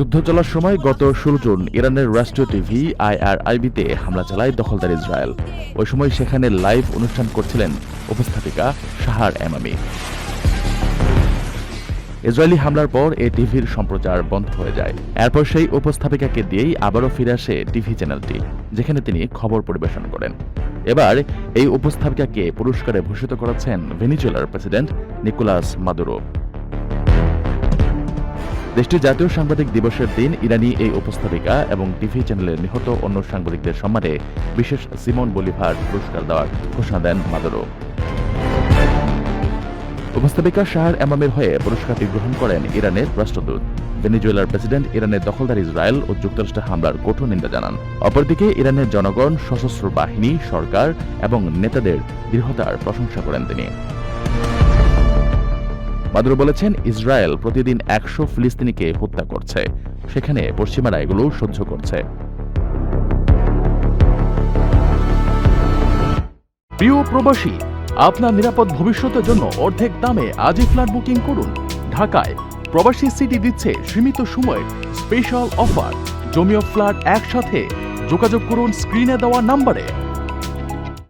যুদ্ধ চলার সময় গত ষোলো জুন ইরানের রাষ্ট্রীয় টিভি, আইআরআইবিতে হামলা চালায় দখলদার ইসরায়েল। ওই সময় সেখানে লাইভ অনুষ্ঠান করছিলেন উপস্থাপিকা শাহার এমামি। ইসরায়েলি হামলার পর এই টিভির সম্প্রচার বন্ধ হয়ে যায়। এরপর সেই উপস্থাপিকাকে দিয়েই আবারও ফিরে আসে টিভি চ্যানেলটি, যেখানে তিনি খবর পরিবেশন করেন। এবার এই উপস্থাপিকাকে পুরস্কারে ভূষিত করেছেন ভেনিজুয়েলার প্রেসিডেন্ট নিকোলাস মাদুরো। দেশটির জাতীয় সাংবাদিক দিবসের দিন ইরানি এই উপস্থাপিকা এবং টিভি চ্যানেলের নিহত অন্য সাংবাদিকদের সম্মানে বিশেষ সিমন বলিভার পুরস্কার দেওয়ার ঘোষণা দেন মাদুরো। উপস্থাপিকা শাহর এমামের হয়ে পুরস্কারটি গ্রহণ করেন ইরানের রাষ্ট্রদূত। ভেনিজুয়েলার প্রেসিডেন্ট ইরানের দখলদার ইসরায়েল ও যুক্তরাষ্ট্রের হামলার কঠোর নিন্দা জানান। অপরদিকে ইরানের জনগণ, সশস্ত্র বাহিনী, সরকার এবং নেতাদের দৃঢ়তার প্রশংসা করেন তিনি। মাদুরো বলেছেন, ইসরায়েল প্রতিদিন একশো ফিলিস্তিনিকে হত্যা করছে। সেখানে পশ্চিমারা এগুলো সহ্য করছে। প্রিয় প্রবাসী, আপনার নিরাপদ ভবিষ্যতের জন্য অর্ধেক দামে আজই ফ্ল্যাট বুকিং করুন। ঢাকায় প্রবাসী সিটি দিচ্ছে সীমিত সময়ের স্পেশাল অফার। জমিও ফ্ল্যাট একসাথে। যোগাযোগ করুন স্ক্রিনে দেওয়া নাম্বারে।